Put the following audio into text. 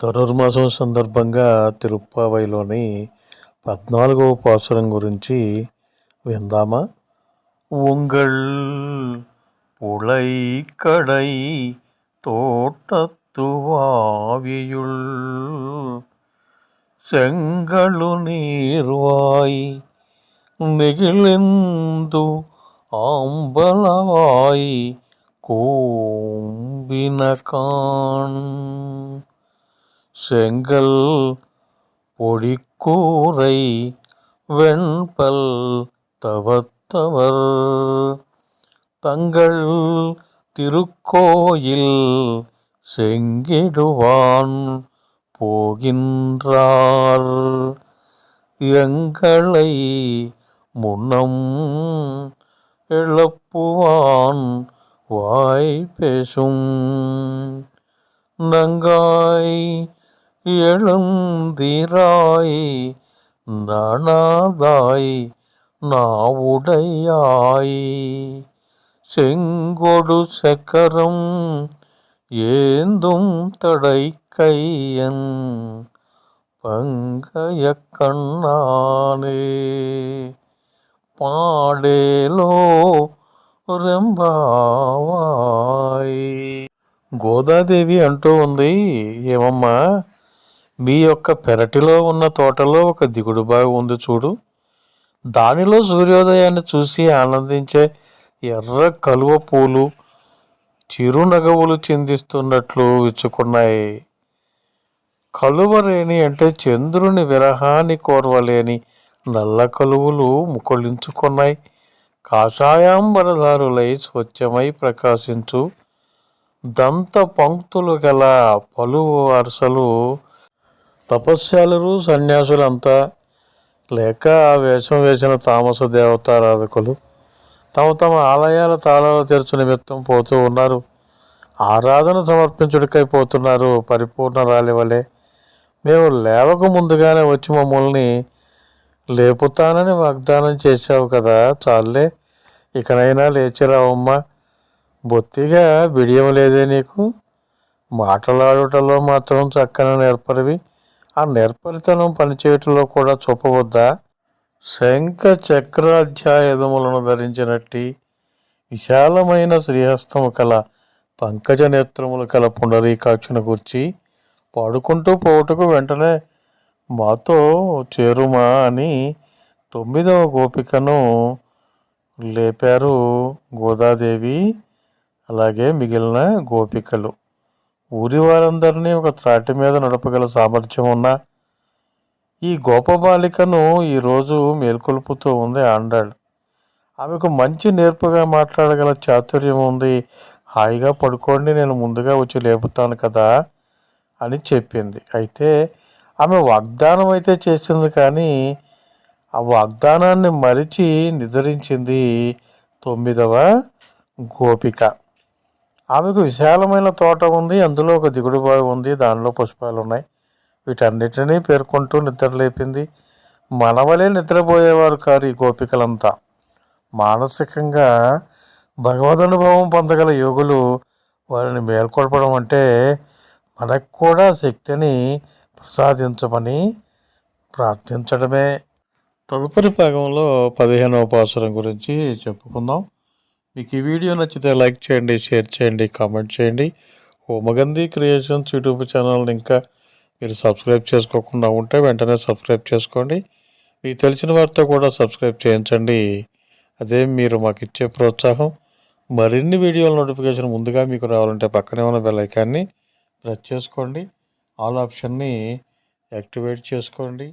ధనుర్మాసం సందర్భంగా తిరుప్పావైలోని పద్నాలుగవ పాసురం గురించి విందామా உங்கள் புழைக்கடை தோட்டத்துவாவியுள் செங்கழு நீர்வாய் நெகிழெந்து ஆம்பலவாய் கோம்பினகான் செங்கல் பொடிக்கூரை வெண்பல் தவத்தவர். தங்கள் திருக்கோயில் செங்கிடுவான் போகின்றார். எங்களை முன்னம் எழுப்புவான் வாய் பேசும். நங்காய் எழுந்திராய் நாணாதாய் நாவுடையாய் செங்கொடு சக்கரம் ஏந்தும் தடை கையன் பங்கைய கண்ணானே పాడేలో రెంబావాయ్ గోదాదేవి అంటూ ఉంది ఏమమ్మా మీ యొక్క పెరటిలో ఉన్న తోటలో ఒక దిగుడు బావి ఉంది చూడు. దానిలో సూర్యోదయాన్ని చూసి ఆనందించే ఎర్ర కలువ పూలు చిరునగవులు చిందిస్తున్నట్లు విచ్చుకున్నాయి. కలువరేణి అంటే చంద్రుని విరహాన్ని కోరవలేని నల్ల కలువులు ముకొలించుకున్నాయి కాషాయాంబరదారులై స్వచ్ఛమై ప్రకాశించు. దంత పంక్తులు గల పలువు వరుసలు తపస్యాలు సన్యాసులంతా లేక ఆ వేషం వేసిన తామస దేవతారాధకులు తమ తమ ఆలయాల తాళాలు తెరచు నిమిత్తం పోతూ ఉన్నారు. ఆరాధన సమర్పించుడికై పోతున్నారు. పరిపూర్ణ రాలి వలె మేము లేవక ముందుగానే వచ్చి మమ్మల్ని లేపుతానని వాగ్దానం చేశావు కదా. చాలే ఇకనైనా లేచిరావమ్మా. బొత్తిగా బిడియం లేదే నీకు? మాట్లాడుటలో మాత్రం చక్కని నేర్పరివి. ఆ నేర్పరితనం పనిచేయటంలో కూడా చూపవద్దా? శంఖ చక్రాధ్యాయుధములను ధరించినట్టి విశాలమైన శ్రీహస్తము కల పంకజ నేత్రములు కల పునరీకాక్షను గుర్చి పాడుకుంటూ పోవుటకు వెంటనే మాతో చేరుమా అని తొమ్మిదవ గోపికను లేపారు గోదాదేవి అలాగే మిగిలిన గోపికలు. ఊరి వారందరినీ ఒక త్రాటి మీద నడపగల సామర్థ్యం ఉన్న ఈ గోపబాలికను ఈరోజు మేల్కొల్పుతూ ఉంది ఆండాళ్ళు ఆమెకు మంచి నేర్పుగా మాట్లాడగల చాతుర్యం ఉంది. హాయిగా పడుకోండి నేను ముందుగా వచ్చి లేపుతాను కదా అని చెప్పింది. అయితే ఆమె వాగ్దానం అయితే చేసింది కానీ ఆ వాగ్దానాన్ని మరిచి నిద్రించింది తొమ్మిదవ గోపిక. ఆమెకు విశాలమైన తోట ఉంది అందులో ఒక దిగుడు బావి ఉంది దానిలో పుష్పాలు ఉన్నాయి వీటన్నిటినీ పేర్కొంటూ నిద్రలేపింది. మనవలే నిద్రపోయేవారు కారు ఈ గోపికలంతా. మానసికంగా భగవదనుభవం పొందగల యోగులు వారిని మేల్కొల్పడం అంటే మనకు కూడా శక్తిని ప్రసాదించమని ప్రార్థించడమే. తదుపరి భాగంలో పదిహేనవ పాసురం గురించి చెప్పుకుందాం. మీకు ఈ వీడియో నచ్చితే లైక్ చేయండి షేర్ చేయండి కామెంట్ చేయండి. హోమగంధి క్రియేషన్స్ యూట్యూబ్ ఛానల్ని ఇంకా మీరు సబ్స్క్రైబ్ చేసుకోకుండా ఉంటే వెంటనే సబ్స్క్రైబ్ చేసుకోండి. మీకు తెలిసిన వారితో కూడా సబ్స్క్రైబ్ చేయించండి. అదే మీరు మాకు ఇచ్చే ప్రోత్సాహం. మరిన్ని వీడియోల నోటిఫికేషన్ ముందుగా మీకు రావాలంటే పక్కనే ఉన్న బెల్ ఐకాన్ని ప్రెస్ చేసుకోండి. ఆల్ ఆప్షన్ని యాక్టివేట్ చేసుకోండి.